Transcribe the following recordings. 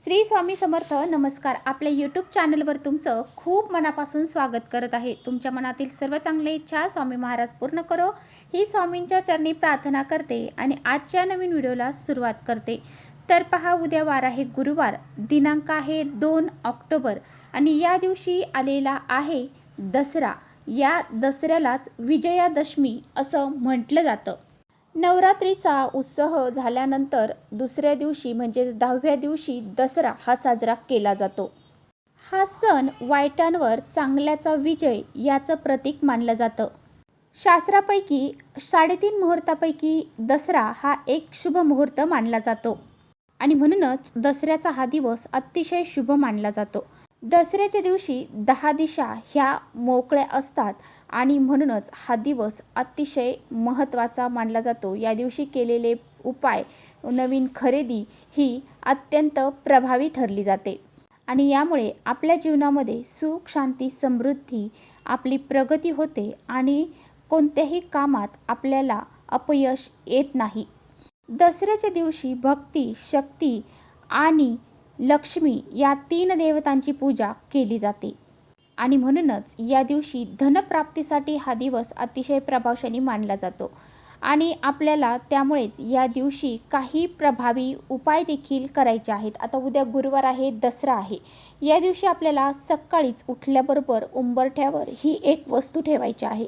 श्री स्वामी समर्थ नमस्कार. आपल्या यूट्यूब चॅनलवर तुमचं खूप मनापासून स्वागत करत आहे. तुमच्या मनातील सर्व चांगल्या इच्छा स्वामी महाराज पूर्ण करो. ही स्वामींच्या चरणी प्रार्थना करते आणि आजच्या नवीन व्हिडिओला सुरुवात करते. तर पहा उद्या वार आहे गुरुवार. दिनांक आहे दोन ऑक्टोबर आणि या दिवशी आलेला आहे दसरा. या दसऱ्यालाच विजयादशमी असं म्हटलं जातं. नवरात्रीचा उत्सव झाल्यानंतर दुसऱ्या दिवशी म्हणजेच दहाव्या दिवशी दसरा हा साजरा केला जातो. हा सण वाईटांवर चांगल्याचा विजय याचं प्रतीक मानलं जातं. शास्त्रापैकी साडेतीन मुहूर्तापैकी दसरा हा एक शुभ मुहूर्त मानला जातो. आणि म्हणूनच दसऱ्याचा हा दिवस अतिशय शुभ मानला जातो. दसऱ्याच्या दिवशी दहा दिशा ह्या मोकळ्या असतात आणि म्हणूनच हा दिवस अतिशय महत्त्वाचा मानला जातो. या दिवशी केलेले उपाय नवीन खरेदी ही अत्यंत प्रभावी ठरली जाते. आणि यामुळे आपल्या जीवनामध्ये सुख शांती समृद्धी आपली प्रगती होते आणि कोणत्याही कामात आपल्याला अपयश येत नाही. दसऱ्याच्या दिवशी भक्ती शक्ती आणि लक्ष्मी या तीन देवतांची पूजा केली जाते. आणि म्हणूनच या दिवशी धनप्राप्तीसाठी हा दिवस अतिशय प्रभावशाली मानला जातो. आणि आपल्याला त्यामुळेच या दिवशी काही प्रभावी उपाय देखील करायचे आहेत. आता उद्या गुरुवार आहे दसरा आहे. या दिवशी आपल्याला सकाळीच उठल्याबरोबर उंबरठ्यावर ही एक वस्तू ठेवायची आहे.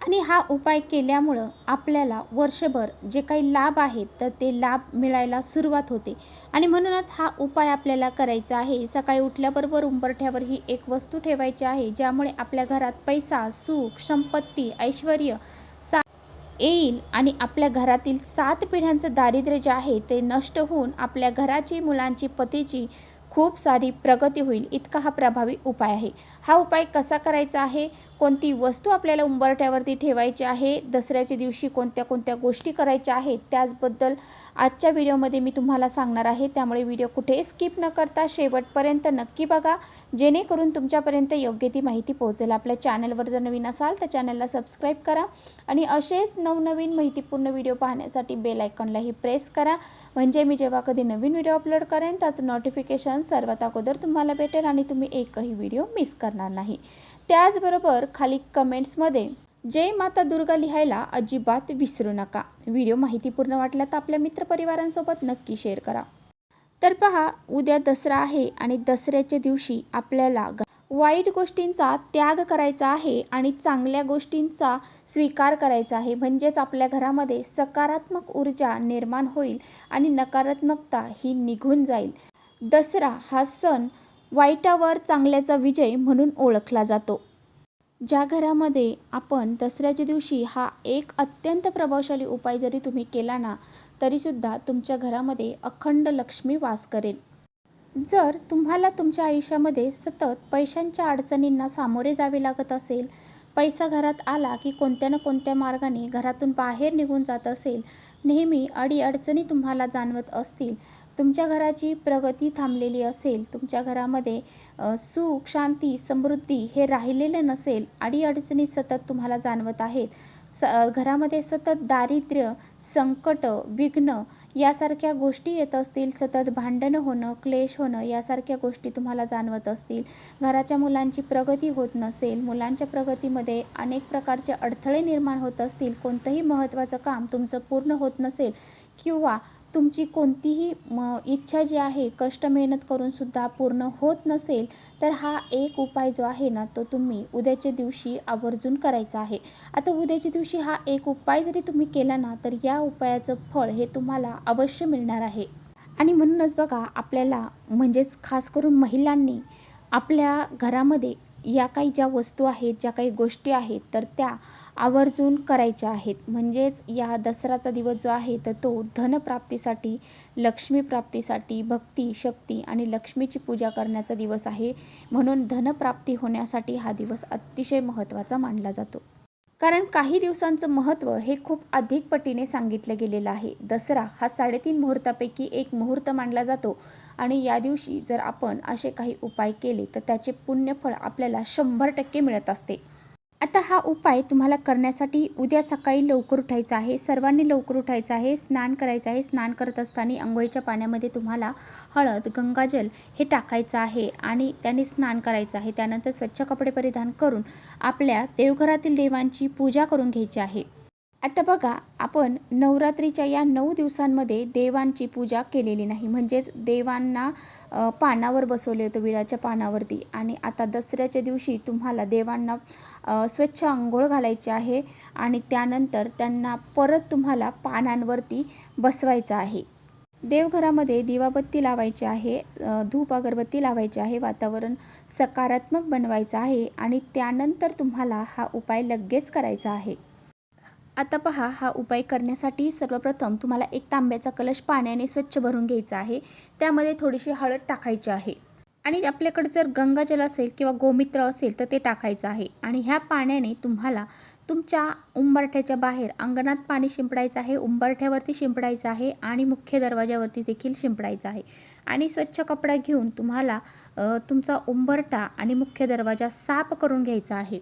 आणि हा उपाय केल्यामुळं आपल्याला वर्षभर जे काही लाभ आहेत तर ते लाभ मिळायला सुरुवात होते. आणि म्हणूनच हा उपाय आपल्याला करायचा आहे. सकाळी उठल्याबरोबर उंबरठ्यावर ही एक वस्तू ठेवायची आहे ज्यामुळे आपल्या घरात पैसा सुख संपत्ती ऐश्वर सा येईल आणि आपल्या घरातील सात पिढ्यांचं दारिद्र्य जे आहे ते नष्ट होऊन आपल्या घराची मुलांची पतीची खूप सारी प्रगती होईल इतका हा प्रभावी उपाय आहे. हा उपाय कसा करायचा आहे? कोणती वस्तू आपल्याला उंबरठ्यावरती ठेवायची आहे? दसऱ्याच्या दिवशी कोणत्या कोणत्या गोष्टी करायच्या आहेत? त्याचबद्दल आजच्या व्हिडिओमध्ये मी तुम्हाला सांगणार आहे. त्यामुळे व्हिडिओ कुठे स्किप न करता शेवटपर्यंत नक्की बघा. जेणेकरून तुमच्यापर्यंत योग्य ती माहिती पोहोचेल. आपल्या चॅनलवर जर नवीन असाल तर चॅनलला सबस्क्राईब करा आणि असेच नवनवीन माहितीपूर्ण व्हिडिओ पाहण्यासाठी बेल आयकॉनलाही प्रेस करा. म्हणजे मी जेव्हा कधी नवीन व्हिडिओ अपलोड करेन त्याचं नोटिफिकेशन सर्वात अगोदर तुम्हाला भेटेल आणि तुम्ही एकही व्हिडिओ मिस करणार नाही. त्याचबरोबर खाली कमेंट्समध्ये जय माता दुर्गा लिहायला अजिबात विसरू नका. व्हिडिओ माहितीपूर्ण वाटला तर आपल्या मित्रपरिवारांसोबत नक्की शेअर करा. तर पहा उद्या दसरा आहे आणि दसऱ्याच्या दिवशी आपल्याला वाईट गोष्टींचा त्याग करायचा आहे आणि चांगल्या गोष्टींचा स्वीकार करायचा आहे. म्हणजेच आपल्या घरामध्ये सकारात्मक ऊर्जा निर्माण होईल आणि नकारात्मकता ही निघून जाईल. दसरा हा सण वाईटावर चांगल्याचा विजय म्हणून ओळखला जातो. ज्या घरामध्ये आपण दसऱ्याच्या दिवशी हा एक अत्यंत प्रभावशाली उपाय जरी तुम्ही केला ना तरीसुद्धा तुमच्या घरामध्ये अखंड लक्ष्मी वास करेल. जर तुम्हाला तुमच्या आयुष्यामध्ये सतत पैशांच्या अडचणींना सामोरे जावे लागत असेल पैसा घरात आला की कोणत्या ना कोणत्या मार्गाने घरातून बाहेर निघून जात असेल नेहमी अडीअडचणी तुम्हाला जाणवत असतील. तुमच्या घराची प्रगती थांबलेली असेल तुमच्या घरामध्ये सुख शांती समृद्धी हे राहिलेलं नसेल अडीअडचणी सतत तुम्हाला जाणवत आहेत. स घरामध्ये सतत दारिद्र्य संकट विघ्न यासारख्या गोष्टी येत असतील सतत भांडणं होणं क्लेश होणं यासारख्या गोष्टी तुम्हाला जाणवत असतील. घराच्या मुलांची प्रगती होत नसेल मुलांच्या प्रगतीमध्ये अनेक प्रकारचे अडथळे निर्माण होत असतील कोणतंही महत्त्वाचं काम तुमचं पूर्ण होत नसेल किंवा तुमची कोणतीही म इच्छा जी आहे कष्ट मेहनत करूनसुद्धा पूर्ण होत नसेल तर हा एक उपाय जो आहे ना तो तुम्ही उद्याच्या दिवशी आवर्जून करायचा आहे. आता उद्याच्या दिवशी हा एक उपाय जरी तुम्ही केला ना तर या उपायाचं फळ हे तुम्हाला अवश्य मिळणार आहे. आणि म्हणूनच बघा आपल्याला म्हणजेच खास करून महिलांनी आपल्या घरामध्ये या काही ज्या वस्तू आहेत ज्या काही गोष्टी आहेत तर त्या आवर्जून करायच्या आहेत. म्हणजेच या दसराचा दिवस जो आहे तर तो धनप्राप्तीसाठी लक्ष्मी प्राप्तीसाठी भक्ती शक्ती आणि लक्ष्मीची पूजा करण्याचा दिवस आहे. म्हणून धनप्राप्ती होण्यासाठी हा दिवस अतिशय महत्त्वाचा मानला जातो. कारण काही दिवसांचं महत्त्व हे खूप अधिक पटीने सांगितलं गेलेलं आहे. दसरा हा साडेतीन मुहूर्तापैकी एक मुहूर्त मानला जातो आणि या दिवशी जर आपण असे काही उपाय केले तर त्याचे पुण्यफळ आपल्याला शंभर टक्के मिळत असते. आता हा उपाय तुम्हाला करण्यासाठी उद्या सकाळी लवकर उठायचं आहे. सर्वांनी लवकर उठायचं आहे. स्नान करायचं आहे. स्नान करत असताना आंघोळीच्या पाण्यामध्ये तुम्हाला हळद गंगाजल हे टाकायचं आहे आणि त्याने स्नान करायचं आहे. त्यानंतर स्वच्छ कपडे परिधान करून आपल्या देवघरातील देवांची पूजा करून घ्यायची आहे. आता बघा आपण नवरात्रीच्या या नऊ दिवसांमध्ये देवांची पूजा केलेली नाही. म्हणजेच देवांना पानावर बसवले होतं विळाच्या पानावरती. आणि आता दसऱ्याच्या दिवशी तुम्हाला देवांना स्वच्छ आंघोळ घालायची आहे आणि त्यानंतर त्यांना परत तुम्हाला पानांवरती बसवायचं आहे. देवघरामध्ये दिवाबत्ती लावायची आहे धूप अगरबत्ती लावायची आहे वातावरण सकारात्मक बनवायचं आहे आणि त्यानंतर तुम्हाला हा उपाय लगेच करायचा आहे. आता पहा हा उपाय करण्यासाठी सर्वप्रथम तुम्हाला एक तांब्याचा कलश पाण्याने स्वच्छ भरून घ्यायचा आहे. त्यामध्ये थोडीशी हळद टाकायची आहे. आणि आपल्याकडे जर गंगाजल असेल किंवा गोमित्र असेल तर ते टाकायचं आहे. आणि ह्या पाण्याने तुम्हाला तुमच्या उंबरठ्याच्या बाहेर अंगणात पाणी शिंपडायचं आहे उंबरठ्यावरती शिंपडायचं आहे आणि मुख्य दरवाजावरती देखील शिंपडायचं आहे. आणि स्वच्छ कपडा घेऊन तुम्हाला तुमचा उंबरठा आणि मुख्य दरवाजा साफ करून घ्यायचा आहे.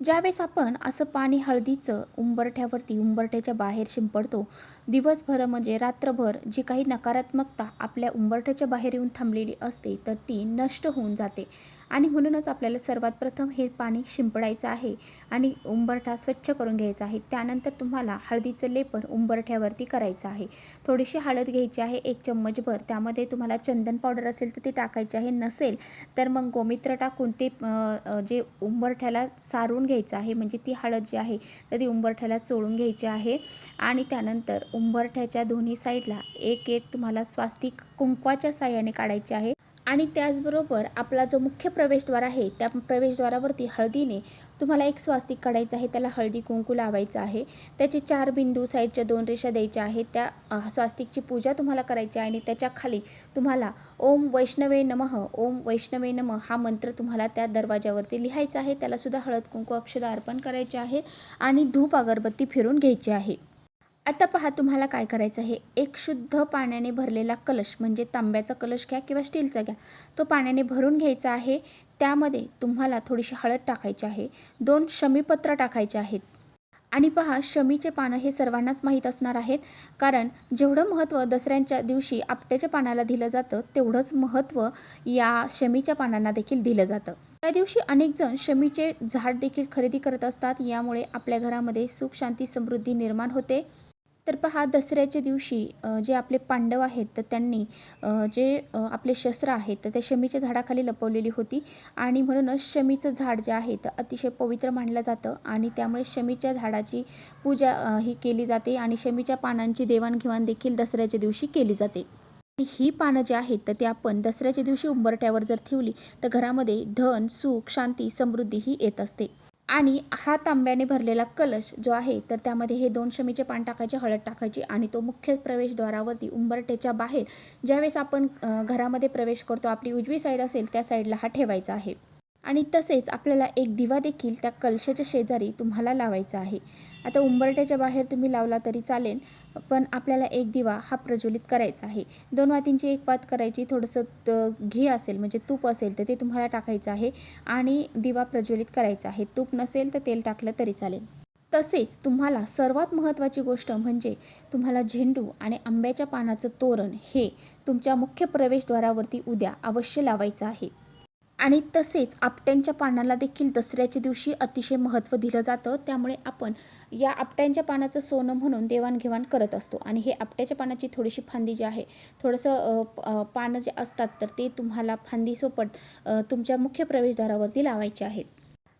ज्यावेळेस आपण असं पाणी हळदीचं उंबरठ्यावरती उंबरठ्याच्या बाहेर शिंपडतो दिवसभर म्हणजे रात्रभर जी काही नकारात्मकता आपल्या उंबरठ्याच्या बाहेर येऊन थांबलेली असते तर ती नष्ट होऊन जाते. आणि म्हणूनच आपल्याला सर्वात प्रथम हे पाणी शिंपडायचं आहे आणि उंबरठा स्वच्छ करून घ्यायचा आहे. त्यानंतर तुम्हाला हळदीचं लेपन उंबरठ्यावरती करायचं आहे. थोडीशी हळद घ्यायची आहे एक चम्मचभर. त्यामध्ये तुम्हाला चंदन पावडर असेल तर ती टाकायची आहे. नसेल तर मग गोमित्र टाकून ते जे उंबरठ्याला सारून घ्यायचं आहे म्हणजे ती हळद जी आहे तर ती उंबरठ्याला चोळून घ्यायची आहे. आणि त्यानंतर उंबरठ्याच्या दोन्ही साईडला एक एक तुम्हाला स्वास्तिक कुंकवाच्या साह्याने काढायचे आहे. आणि त्याचबरोबर आपला जो मुख्य प्रवेशद्वार आहे त्या प्रवेशद्वारावरती हळदीने तुम्हाला एक स्वास्तिक काढायचं आहे. त्याला हळदी कुंकू लावायचं आहे. त्याचे चार बिंदू साईडच्या दोन रेषा द्यायच्या आहेत. त्या स्वास्तिकची पूजा तुम्हाला करायची आहे आणि त्याच्याखाली तुम्हाला ओम वैष्णवे नमः ओम वैष्णवे नमः हा मंत्र तुम्हाला त्या दरवाजावरती लिहायचा आहे. त्यालासुद्धा हळद कुंकू अक्षदा अर्पण करायचे आहे आणि धूप अगरबत्ती फिरून घ्यायची आहे. आता पहा तुम्हाला काय करायचं आहे. एक शुद्ध पाण्याने भरलेला कलश म्हणजे तांब्याचा कलश घ्या किंवा स्टीलचा घ्या. तो पाण्याने भरून घ्यायचा आहे. त्यामध्ये तुम्हाला थोडीशी हळद टाकायची आहे. दोन शमीपत्र टाकायचे आहेत. आणि पहा शमीचे पानं हे सर्वांनाच माहीत असणार आहेत. कारण जेवढं महत्त्व दसऱ्यांच्या दिवशी आपट्याच्या पानाला दिलं जातं तेवढंच महत्त्व या शमीच्या पानांना देखील दिलं जातं. त्या दिवशी अनेक जण शमीचे झाड देखील खरेदी करत असतात. यामुळे आपल्या घरामध्ये सुख शांती समृद्धी निर्माण होते. तर पहा दसऱ्याच्या दिवशी जे आपले पांडव आहेत तर त्यांनी जे आपले शस्त्र आहेत तर ते शमीच्या झाडाखाली लपवलेली होती. आणि म्हणूनच शमीचं झाड जे आहे तर अतिशय पवित्र मानलं जातं. आणि त्यामुळे शमीच्या झाडाची पूजा ही केली जाते. आणि शमीच्या पानांची देवाणघेवाण देखील दसऱ्याच्या दिवशी केली जाते. ही पानं जी आहेत तर ते आपण दसऱ्याच्या दिवशी उंबरट्यावर जर ठेवली तर घरामध्ये धन सुख शांती समृद्धी ही येत असते. आणि हा तांब्याने भरलेला कलश जो आहे तर त्यामध्ये हे दोन शमीचे पान टाकायचे हळद टाकायची आणि तो मुख्य प्रवेशद्वारावरती उंबरटेच्या बाहेर ज्यावेळेस आपण घरामध्ये प्रवेश करतो आपली उजवी साईड असेल त्या साईडला हा ठेवायचा आहे. आणि तसेच आपल्याला एक दिवा देखील त्या कलशाच्या शेजारी तुम्हाला लावायचा आहे. आता उंबरट्याच्या बाहेर तुम्ही लावला तरी चालेल पण आपल्याला एक दिवा हा प्रज्वलित करायचा आहे. दोन वातींची एक पात करायची थोडंसं घी असेल म्हणजे तूप असेल तर ते तुम्हाला टाकायचं आहे आणि दिवा प्रज्वलित करायचा आहे. तूप नसेल तर तेल टाकलं तरी चालेल. तसेच तुम्हाला सर्वात महत्त्वाची गोष्ट म्हणजे तुम्हाला झेंडू आणि आंब्याच्या पानाचं तोरण हे तुमच्या मुख्य प्रवेशद्वारावरती उद्या अवश्य लावायचं आहे. आणि तसेच आपट्यांच्या पानाला देखील दसऱ्याच्या दिवशी अतिशय महत्त्व दिलं जातं. त्यामुळे आपण या आपट्यांच्या पानाचं सोनं म्हणून देवाणघेवाण करत असतो. आणि हे आपट्याच्या पानाची थोडीशी फांदी जी आहे थोडंसं पानं जे असतात तर ते तुम्हाला फांदीसोबत तुमच्या मुख्य प्रवेशद्वारावरती लावायचे आहेत.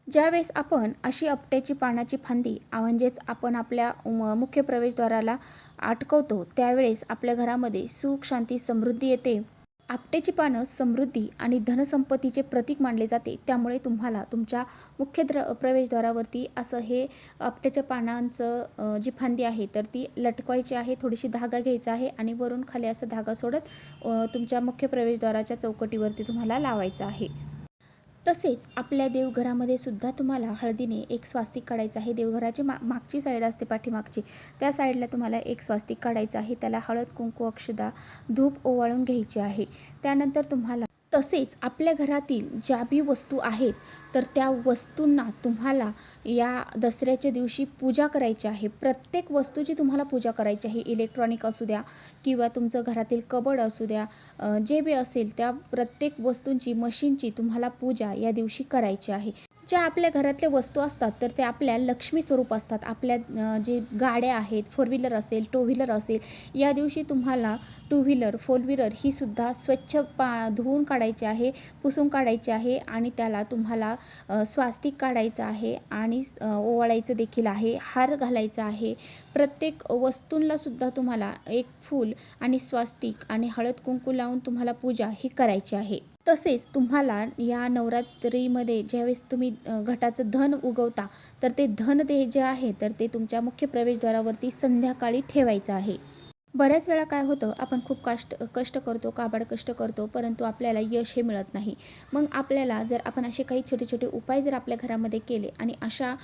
ज्यावेळेस आपण अशी आपट्याची पानाची फांदी म्हणजेच आपण आपल्या मुख्य प्रवेशद्वाराला अटकवतो त्यावेळेस आपल्या घरामध्ये सुख शांती समृद्धी येते. आपट्याची पानं समृद्धी आणि धनसंपत्तीचे प्रतीक मानले जाते. त्यामुळे तुम्हाला तुमच्या मुख्य द्र प्रवेशद्वारावरती असं हे आपट्याच्या पानांचं जी फांदी आहे तर ती लटकवायची आहे थोडीशी धागा घ्यायचा आहे आणि वरून खाली असं धागा सोडत तुमच्या मुख्य प्रवेशद्वाराच्या चौकटीवरती तुम्हाला लावायचं आहे. तसेच आपल्या देवघरामध्ये सुद्धा तुम्हाला हळदीने एक स्वास्तिक काढायचं आहे. देवघराची मा मागची साईड असते पाठीमागची. त्या साईडला तुम्हाला एक स्वास्तिक काढायचं आहे. त्याला हळद कुंकू अक्षदा धूप ओवाळून घ्यायची आहे. त्यानंतर तुम्हाला तसेच आपल्या घरातील ज्या बी वस्तू आहेत तर त्या वस्तूंना तुम्हाला या दसऱ्याच्या दिवशी पूजा करायची आहे. प्रत्येक वस्तूची तुम्हाला पूजा करायची आहे. इलेक्ट्रॉनिक असू द्या किंवा तुमचं घरातील कबड असू द्या जे बी असेल त्या प्रत्येक वस्तूंची मशीनची तुम्हाला पूजा या दिवशी करायची आहे. ज्या आपल्या घरातल्या वस्तू असतात तर त्या आपल्या लक्ष्मी स्वरूप असतात. आपल्या जे गाड्या आहेत फोर व्हीलर असेल टू व्हीलर असेल या दिवशी तुम्हाला टू व्हीलर फोर व्हीलर ही सुद्धा स्वच्छ पा धुवून काढायची आहे पुसून काढायची आहे आणि त्याला तुम्हाला स्वास्तिक काढायचं आहे आणि ओवाळायचं देखील आहे हार घालायचा आहे. प्रत्येक वस्तूंला सुद्धा तुम्हाला एक फूल आणि स्वास्तिक आणि हळद कुंकू लावून तुम्हाला पूजा ही करायची आहे. तसेच तुम्हाला या नवरात्रीमध्ये ज्यावेळेस तुम्ही घटाचं धन उगवता तर ते धन ते जे आहे तर ते तुमच्या मुख्य प्रवेशद्वारावरती संध्याकाळी ठेवायचं आहे. बऱ्याच वेळा काय होतं आपण खूप कष्ट कष्ट करतो काबाड कष्ट करतो परंतु आपल्याला यश हे मिळत नाही. मग आपल्याला जर आपण असे काही छोटे छोटे उपाय जर आपल्या घरामध्ये केले आणि अशा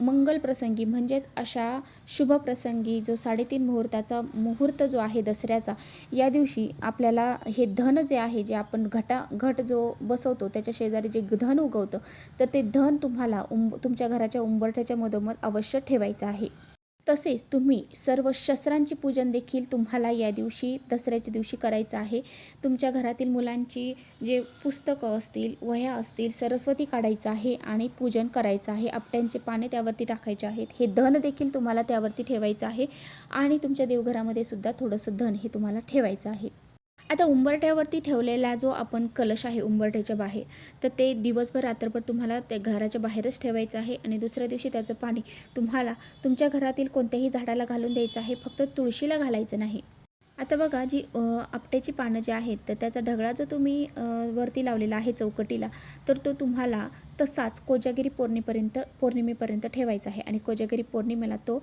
मंगल प्रसंगी म्हणजेच अशा शुभ प्रसंगी जो साडेतीन मुहूर्ताचा मुहूर्त जो आहे दसऱ्याचा या दिवशी आपल्याला हे धन जे आहे जे आपण घटा घट जो बसवतो त्याच्या शेजारी जे धन उगवतं तर ते धन तुम्हाला उंब तुमच्या घराच्या उंबरठ्याच्या मधोमध अवश्य ठेवायचं आहे. तसेच तुम्ही सर्व शस्त्रांची पूजन देखील तुम्हाला या दिवशी दसऱ्याच्या दिवशी करायचं आहे. तुमच्या घरातील मुलांची जे पुस्तकं असतील वह्या असतील सरस्वती काढायचं आहे आणि पूजन करायचं आहे. आपट्यांचे पाने त्यावरती टाकायचे आहेत. हे धन देखील तुम्हाला त्यावरती ठेवायचं आहे. आणि तुमच्या देवघरामध्ये सुद्धा थोडंसं धन हे तुम्हाला ठेवायचं आहे. आता उंबरठ्यावरती ठेवलेला जो आपण कलश आहे उंबरठ्याच्या बाहेर तर ते दिवसभर रात्रभर तुम्हाला त्या घराच्या बाहेरच ठेवायचं आहे आणि दुसऱ्या दिवशी त्याचं पाणी तुम्हाला तुमच्या घरातील कोणत्याही झाडाला घालून द्यायचं आहे फक्त तुळशीला घालायचं नाही. आता बघा जी आपट्याची पानं जी आहेत तर त्याचा ढगळा जो तुम्ही वरती लावलेला आहे चौकटीला तर तो तुम्हाला तसाच कोजागिरी पौर्णिमेपर्यंत पौर्णिमेपर्यंत ठेवायचा आहे आणि कोजागिरी पौर्णिमेला तो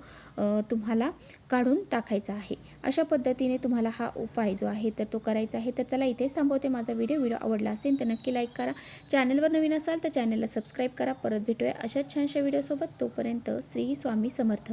तुम्हाला काढून टाकायचा आहे. अशा पद्धतीने तुम्हाला हा उपाय जो आहे तर तो करायचा आहे. तर चला इथेच थांबवते माझा व्हिडिओ. व्हिडिओ आवडला असेल तर नक्की लाईक करा. चॅनलवर नवीन असाल तर चॅनलला सबस्क्राईब करा. परत भेटूया अशाच छानशा व्हिडिओसोबत. तोपर्यंत श्री स्वामी समर्थ.